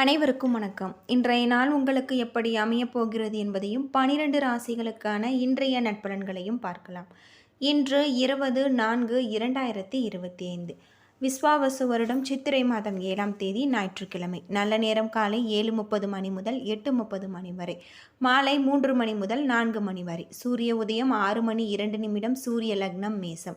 அனைவருக்கும் வணக்கம். இன்றைய நாள் உங்களுக்கு எப்படி அமையப் போகிறது என்பதையும் பனிரெண்டு ராசிகளுக்கான இன்றைய நட்பலன்களையும் பார்க்கலாம். இன்று இருபது நான்கு இரண்டாயிரத்தி இருபத்தி ஐந்து விஸ்வாவசு வருடம் சித்திரை மாதம் ஏழாம் தேதி ஞாயிற்றுக்கிழமை. நல்ல நேரம் காலை ஏழு முப்பது மணி முதல் எட்டு முப்பது மணி வரை. மாலை மூன்று மணி முதல் நான்கு மணி வரை. சூரிய உதயம் ஆறு மணி இரண்டு நிமிடம் சூரிய லக்னம் மேசம்.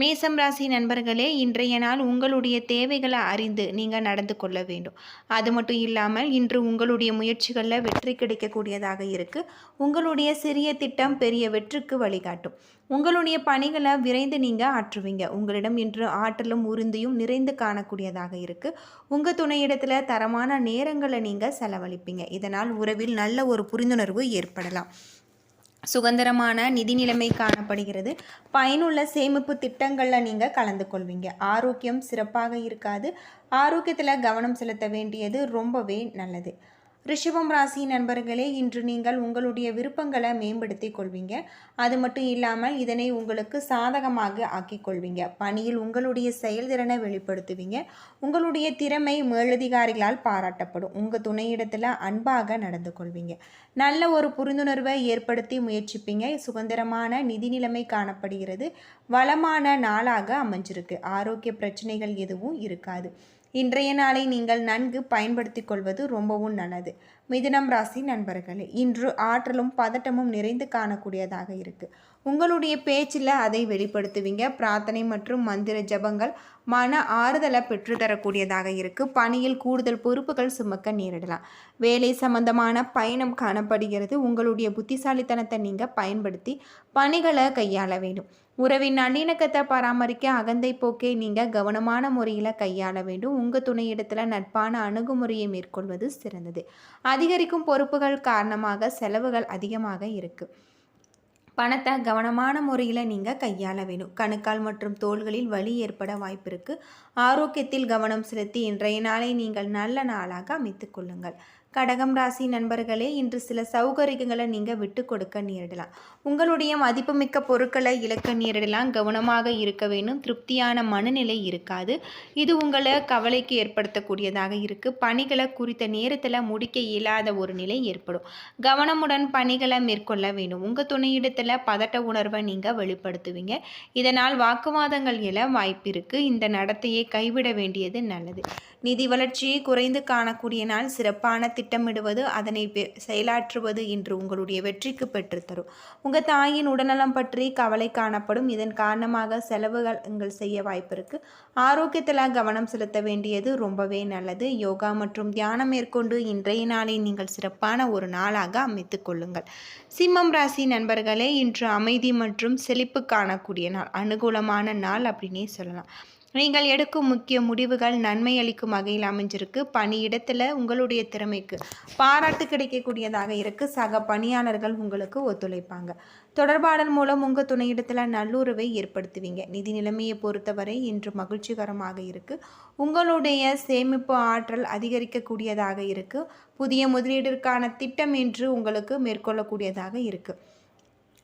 மேசம் ராசி நண்பர்களே இன்றைய நாள் உங்களுடைய தேவைகளை அறிந்து நீங்கள் நடந்து கொள்ள வேண்டும். அது மட்டும் இல்லாமல் இன்று உங்களுடைய முயற்சிகளில் வெற்றி கிடைக்கக்கூடியதாக இருக்குது உங்களுடைய சிறிய திட்டம் பெரிய வெற்றிக்கு வழிகாட்டும். உங்களுடைய பணிகளை விரைந்து நீங்கள் ஆற்றுவீங்க. உங்களிடம் இன்று ஆற்றலும் உறுதியும் நிறைந்து காணக்கூடியதாக இருக்குது உங்கள் துணையிடத்தில் தரமான நேரங்களை நீங்கள் செலவழிப்பீங்க. இதனால் உறவில் நல்ல ஒரு புரிந்துணர்வு ஏற்படலாம். சுதந்திரமான நிதி நிலைமை காணப்படுகிறது. பயனுள்ள சேமிப்பு திட்டங்களில் நீங்கள் கலந்து கொள்வீங்க. ஆரோக்கியம் சிறப்பாக இருக்காது. ஆரோக்கியத்தில் கவனம் செலுத்த வேண்டியது ரொம்பவே நல்லது. ரிஷபம் ராசி நண்பர்களே இன்று நீங்கள் உங்களுடைய விருப்பங்களை மேம்படுத்தி கொள்வீங்க. அது மட்டும் இல்லாமல் இதனை உங்களுக்கு சாதகமாக ஆக்கிக் கொள்வீங்க. பணியில் உங்களுடைய செயல்திறனை வெளிப்படுத்துவீங்க. உங்களுடைய திறமை மேலதிகாரிகளால் பாராட்டப்படும். உங்கள் துணையிடத்தில் அன்பாக நடந்து கொள்வீங்க. நல்ல ஒரு புரிந்துணர்வை ஏற்படுத்தி முயற்சிப்பீங்க. சுதந்திரமான நிதி நிலைமை காணப்படுகிறது. வளமான நாளாக அமைஞ்சிருக்கு. ஆரோக்கிய பிரச்சனைகள் எதுவும் இருக்காது. இன்றைய நாளை நீங்கள் நன்கு பயன்படுத்தி கொள்வது ரொம்பவும் நல்லது. மிதுனம் ராசி நண்பர்களே இன்று ஆற்றலும் பதட்டமும் நிறைந்து காணக்கூடியதாக இருக்குது உங்களுடைய பேச்சில் அதை வெளிப்படுத்துவீங்க. பிரார்த்தனை மற்றும் மந்திர ஜபங்கள் மன ஆறுதலை பெற்றுத்தரக்கூடியதாக இருக்குது பணியில் கூடுதல் பொறுப்புகள் சுமக்க நேரிடலாம். வேலை சம்பந்தமான பயணம் காணப்படுகிறது. உங்களுடைய புத்திசாலித்தனத்தை நீங்கள் பயன்படுத்தி பணிகளை கையாள வேண்டும். உறவின் நல்லிணக்கத்தை பராமரிக்க அகந்தை போக்கை நீங்கள் கவனமான முறையில் கையாள வேண்டும். உங்கள் துணையிடத்தில் நட்பான அணுகுமுறையை மேற்கொள்வது சிறந்தது. அதிகரிக்கும் பொறுப்புகள் காரணமாக செலவுகள் அதிகமாக இருக்குது பணத்தை கவனமான முறையில் நீங்கள் கையாள வேணும். கணுக்கால் மற்றும் தோள்களில் வலி ஏற்பட வாய்ப்பு இருக்குது ஆரோக்கியத்தில் கவனம் செலுத்தி இன்றைய நாளை நீங்கள் நல்ல நாளாக அமைத்துக் கொள்ளுங்கள். கடகம் ராசி நண்பர்களே இன்று சில சௌகரியங்களை நீங்கள் விட்டு கொடுக்க நேரிடலாம். உங்களுடைய மதிப்புமிக்க பொருட்களை இழக்க நேரிடலாம். கவனமாக இருக்க வேணும் திருப்தியான மனநிலை இருக்காது. இது உங்களை கவலைக்கு ஏற்படுத்தக்கூடியதாக இருக்குது பணிகளை குறித்த நேரத்தில் முடிக்க இயலாத ஒரு நிலை ஏற்படும். கவனமுடன் பணிகளை மேற்கொள்ள வேண்டும். உங்கள் துணையிடத்தில் பதட்ட உணர்வை நீங்கள் வெளிப்படுத்துவீங்க. இதனால் வாக்குவாதங்கள் எழ வாய்ப்பு இருக்குது இந்த நடத்தையை கைவிட வேண்டியது நல்லது. நிதி வளர்ச்சியை குறைந்து காணக்கூடிய நாள் சிறப்பான திட்டமிடுவது அதனை செயலாற்றுவது இன்று உங்களுடைய வெற்றிக்கு பெற்றுத்தரும் உங்கள் தாயின் உடல்நலம் பற்றி கவலை காணப்படும். இதன் காரணமாக செலவுகள் உங்கள் செய்ய வாய்ப்பு இருக்குது ஆரோக்கியத்தில் கவனம் செலுத்த வேண்டியது ரொம்பவே நல்லது. யோகா மற்றும் தியானம் மேற்கொண்டு இன்றைய நாளை நீங்கள் சிறப்பான ஒரு நாளாக அமைத்து கொள்ளுங்கள். சிம்மம் ராசி நண்பர்களே இன்று அமைதி மற்றும் செழிப்பு காணக்கூடிய நாள். அனுகூலமான நாள் அப்படின்னே சொல்லலாம். நீங்கள் எடுக்கும் முக்கிய முடிவுகள் நன்மை அளிக்கும் வகையில் அமைஞ்சிருக்கு. பணியிடத்தில் உங்களுடைய திறமைக்கு பாராட்டு கிடைக்கக்கூடியதாக இருக்குது சக பணியாளர்கள் உங்களுக்கு ஒத்துழைப்பாங்க. தொடர்பாடல் மூலம் உங்கள் துணையிடத்தில் நல்லுறவை ஏற்படுத்துவீங்க. நிதி நிலைமையை பொறுத்தவரை இன்று மகிழ்ச்சிகரமாக இருக்குது உங்களுடைய சேமிப்பு ஆற்றல் அதிகரிக்கக்கூடியதாக இருக்குது புதிய முதலீடிற்கான திட்டம் என்று உங்களுக்கு மேற்கொள்ளக்கூடியதாக இருக்குது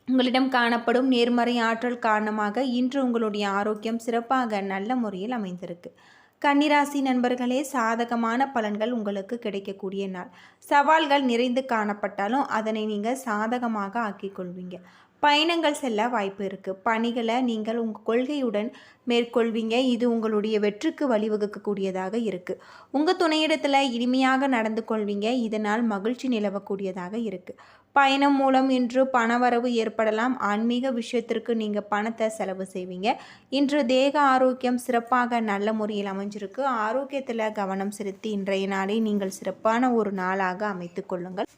உங்களிடம் காணப்படும் நேர்மறை ஆற்றல் காரணமாக இன்று உங்களுடைய ஆரோக்கியம் சிறப்பாக நல்ல முறையில் அமைந்திருக்கு. கன்னிராசி நண்பர்களே சாதகமான பலன்கள் உங்களுக்கு கிடைக்கக்கூடிய நாள். சவால்கள் நிறைந்து காணப்பட்டாலும் அதனை நீங்கள் சாதகமாக ஆக்கிக்கொள்வீங்க. பயணங்கள் செல்ல வாய்ப்பு இருக்குது பணிகளை நீங்கள் உங்கள் கொள்கையுடன் மேற்கொள்வீங்க. இது உங்களுடைய வெற்றிக்கு வழிவகுக்கக்கூடியதாக இருக்குது உங்கள் துணையிடத்தில் இனிமையாக நடந்து கொள்வீங்க. இதனால் மகிழ்ச்சி நிலவக்கூடியதாக இருக்குது பயணம் மூலம் இன்று பணவரவு ஏற்படலாம். ஆன்மீக விஷயத்திற்கு நீங்கள் பணத்தை செலவு செய்வீங்க. இன்று தேக ஆரோக்கியம் சிறப்பாக நல்ல முறையில் அமைஞ்சிருக்கு. ஆரோக்கியத்தில் கவனம் செலுத்தி இன்றைய நாளை நீங்கள் சிறப்பான ஒரு நாளாக அமைத்து கொள்ளுங்கள்.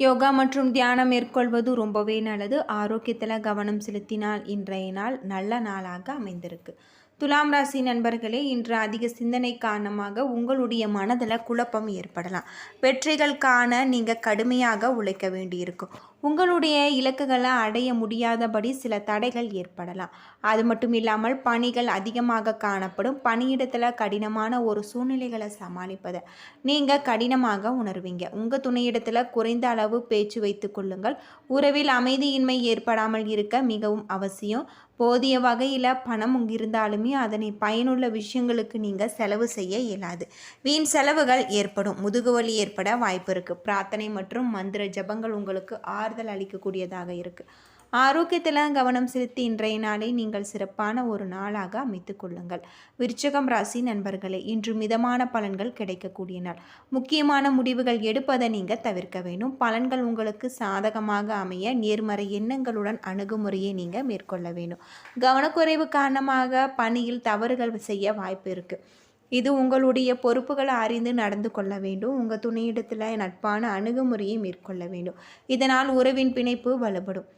யோகா மற்றும் தியானம் மேற்கொள்வது ரொம்பவே நல்லது. ஆரோக்கியத்தில் கவனம் செலுத்தினால் இன்றைய நாள் நல்ல நாளாக அமைந்திருக்கு. துலாம் ராசி நண்பர்களே இன்று அதிக சிந்தனை காரணமாக உங்களுடைய மனதில் குழப்பம் ஏற்படலாம். வெற்றிகள் காண நீங்கள் கடுமையாக உழைக்க வேண்டியிருக்கும். உங்களுடைய இலக்குகளை அடைய முடியாதபடி சில தடைகள் ஏற்படலாம். அது மட்டும் இல்லாமல் பணிகள் அதிகமாக காணப்படும். பணியிடத்தில் கடினமான ஒரு சூழ்நிலைகளை சமாளிப்பதை. நீங்கள் கடினமாக உணர்வீங்க. உங்கள் துணையிடத்தில் குறைந்த அளவு பேச்சு வைத்து கொள்ளுங்கள். உறவில் அமைதியின்மை ஏற்படாமல் இருக்க மிகவும் அவசியம். போதிய வகையில் பணம் இருந்தாலுமே அதனை பயனுள்ள விஷயங்களுக்கு நீங்கள் செலவு செய்ய இயலாது. வீண் செலவுகள் ஏற்படும். முதுகுவலி ஏற்பட வாய்ப்பு இருக்குது பிரார்த்தனை மற்றும் மந்திர ஜபங்கள் உங்களுக்கு ஆறுதல் அளிக்கக்கூடியதாக இருக்குது ஆரோக்கியத்தில் கவனம் செலுத்தி இன்றைய நாளை நீங்கள் சிறப்பான ஒரு நாளாக அமைத்து கொள்ளுங்கள். விருச்சகம் ராசி நண்பர்களே இன்று மிதமான பலன்கள் கிடைக்கக்கூடிய நாள். முக்கியமான முடிவுகள் எடுப்பதை நீங்கள் தவிர்க்க வேண்டும். பலன்கள் உங்களுக்கு சாதகமாக அமைய நேர்மறை எண்ணங்களுடன் அணுகுமுறையை நீங்கள் மேற்கொள்ள வேண்டும். கவனக்குறைவு காரணமாக பணியில் தவறுகள் செய்ய வாய்ப்பு இருக்குது இது உங்களுடைய பொறுப்புகளை அறிந்து நடந்து கொள்ள வேண்டும். உங்கள் துணையிடத்தில் நட்பான அணுகுமுறையை மேற்கொள்ள வேண்டும். இதனால் உறவின் பிணைப்பு வலுப்படும்.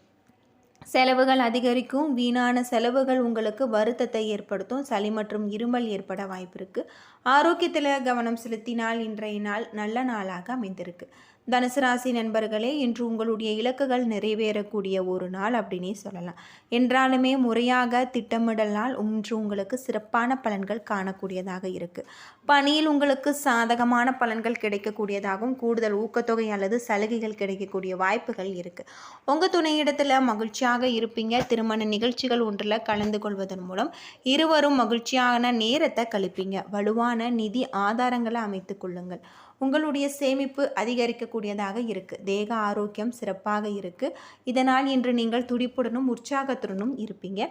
செலவுகள் அதிகரிக்கும். வீணான செலவுகள் உங்களுக்கு வருத்தத்தை ஏற்படுத்தும். சளி மற்றும் இருமல் ஏற்பட வாய்ப்பு இருக்குது ஆரோக்கியத்தில் கவனம் செலுத்தினால் இன்றைய நாள் நல்ல நாளாக அமைந்திருக்கு. தனுசு ராசி நண்பர்களே இன்று உங்களுடைய இலக்குகள் நிறைவேறக்கூடிய ஒரு நாள் அப்படின்னே சொல்லலாம். என்றாலுமே முறையாக திட்டமிடலால் இன்று உங்களுக்கு சிறப்பான பலன்கள் காணக்கூடியதாக இருக்குது பணியில் உங்களுக்கு சாதகமான பலன்கள் கிடைக்கக்கூடியதாகவும் கூடுதல் ஊக்கத்தொகை அல்லது சலுகைகள் கிடைக்கக்கூடிய வாய்ப்புகள் இருக்குது உங்கள் துணையிடத்தில் மகிழ்ச்சியாக இருப்பீங்க. திருமண நிகழ்ச்சிகள் ஒன்றில் கலந்து கொள்வதன் மூலம் இருவரும் மகிழ்ச்சியான நேரத்தை கழிப்பீங்க. வலுவான நிதி ஆதாரங்களை அமைத்து கொள்ளுங்கள். உங்களுடைய சேமிப்பு அதிகரிக்கக்கூடியதாக இருக்குது தேக ஆரோக்கியம் சிறப்பாக இருக்குது இதனால் இன்று நீங்கள் துடிப்புடனும் உற்சாகத்துடனும் இருப்பீங்க.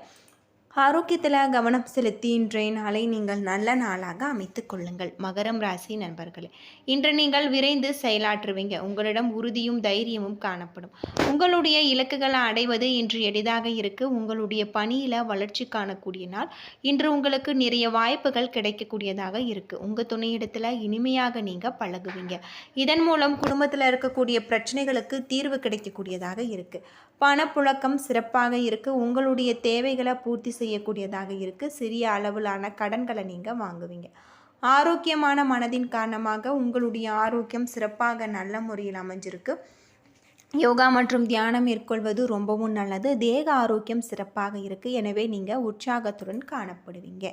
ஆரோக்கியத்தில் கவனம் செலுத்தி இன்றைய நாளை நீங்கள் நல்ல நாளாக அமைத்து கொள்ளுங்கள். மகரம் ராசி நண்பர்களே இன்று நீங்கள் விரைந்து செயலாற்றுவீங்க. உங்களிடம் உறுதியும் தைரியமும் காணப்படும். உங்களுடைய இலக்குகளை அடைவது இன்று எளிதாக இருக்கு. உங்களுடைய பணியில் வளர்ச்சி காணக்கூடிய நாள். இன்று உங்களுக்கு நிறைய வாய்ப்புகள் கிடைக்கக்கூடியதாக இருக்கு. உங்கள் துணையிடத்தில் இனிமையாக நீங்கள் பழகுவீங்க. இதன் மூலம் குடும்பத்தில் இருக்கக்கூடிய பிரச்சனைகளுக்கு தீர்வு கிடைக்கக்கூடியதாக இருக்கு. பணப்புழக்கம் சிறப்பாக இருக்கு. உங்களுடைய தேவைகளை பூர்த்தி செய்ய செய்யக்கூடியதாக இருக்குது சிறிய அளவிலான கடன்களை நீங்கள் வாங்குவீங்க. ஆரோக்கியமான மனதின் காரணமாக உங்களுடைய ஆரோக்கியம் சிறப்பாக நல்ல முறையில் அமைஞ்சிருக்கு. யோகா மற்றும் தியானம் மேற்கொள்வது ரொம்பவும் நல்லது. தேக ஆரோக்கியம் சிறப்பாக இருக்குது எனவே நீங்கள் உற்சாகத்துடன் காணப்படுவீங்க.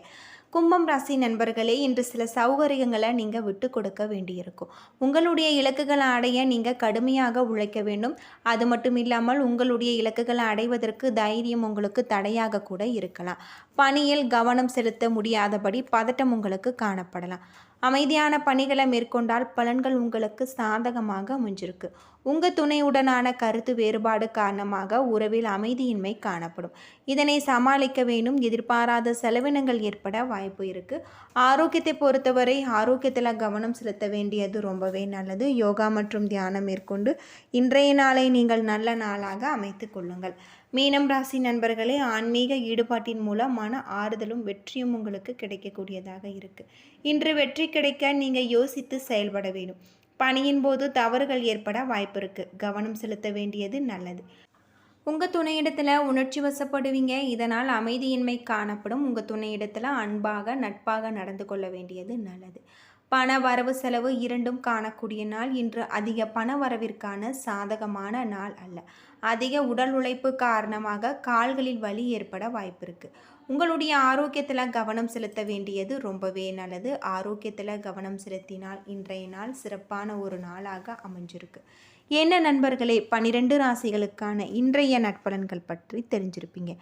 கும்பம் ராசி நண்பர்களே இன்று சில சௌகரியங்களை நீங்கள் விட்டு கொடுக்க வேண்டியிருக்கும். உங்களுடைய இலக்குகளை அடைய நீங்கள் கடுமையாக உழைக்க வேண்டும். அது மட்டும் இல்லாமல் உங்களுடைய இலக்குகளை அடைவதற்கு தைரியம் உங்களுக்கு தடையாக கூட இருக்கலாம். பணியில் கவனம் செலுத்த முடியாதபடி பதட்டம் உங்களுக்கு காணப்படலாம். அமைதியான பணிகளை மேற்கொண்டால் பலன்கள் உங்களுக்கு சாதகமாக அமைஞ்சிருக்கு. உங்கள் துணையுடனான கருத்து வேறுபாடு காரணமாக உறவில் அமைதியின்மை காணப்படும். இதனை சமாளிக்க வேண்டும். எதிர்பாராத செலவினங்கள் ஏற்பட வாய்ப்பு இருக்குது ஆரோக்கியத்தை பொறுத்தவரை ஆரோக்கியத்தில் கவனம் செலுத்த வேண்டியது ரொம்பவே நல்லது. யோகா மற்றும் தியானம் மேற்கொண்டு இன்றைய நாளை நீங்கள் நல்ல நாளாக அமைத்து கொள்ளுங்கள். மீனம் ராசி நண்பர்களே ஆன்மீக ஈடுபாட்டின் மூலம் மன ஆறுதலும் வெற்றியும் உங்களுக்கு கிடைக்கக்கூடியதாக இருக்குது இன்று வெற்றி கிடைக்க நீங்கள் யோசித்து செயல்பட வேண்டும். பணியின் போது தவறுகள் ஏற்பட வாய்ப்பு இருக்குது கவனம் செலுத்த வேண்டியது நல்லது. உங்கள் துணையிடத்தில் உணர்ச்சி வசப்படுவீங்க. இதனால் அமைதியின்மை காணப்படும். உங்கள் துணையிடத்தில் அன்பாக நட்பாக நடந்து கொள்ள வேண்டியது நல்லது. பண வரவு செலவு இரண்டும் காணக்கூடிய நாள். இன்று அதிக பண வரவிற்கான சாதகமான நாள் அல்ல. அதிக உடல் உழைப்பு காரணமாக கால்களில் வலி ஏற்பட வாய்ப்பு இருக்குது உங்களுடைய ஆரோக்கியத்தில் கவனம் செலுத்த வேண்டியது ரொம்பவே நல்லது. ஆரோக்கியத்தில் கவனம் செலுத்தினால் இன்றைய நாள் சிறப்பான ஒரு நாளாக அமைஞ்சிருக்கு. என்ன நண்பர்களே பன்னிரெண்டு ராசிகளுக்கான இன்றைய நட்பலன்கள் பற்றி தெரிஞ்சிருப்பீங்க.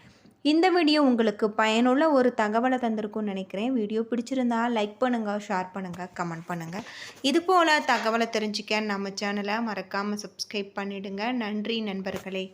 இந்த வீடியோ உங்களுக்கு பயனுள்ள ஒரு தகவலை தந்திருக்கும்னு நினைக்கிறேன். வீடியோ பிடிச்சிருந்தா லைக் பண்ணுங்கள் ஷேர் பண்ணுங்கள் கமெண்ட் பண்ணுங்கள் இது போல் தகவலை தெரிஞ்சுக்க நம்ம சேனலை மறக்காமல் சப்ஸ்கிரைப் பண்ணிவிடுங்க நன்றி நண்பர்களே.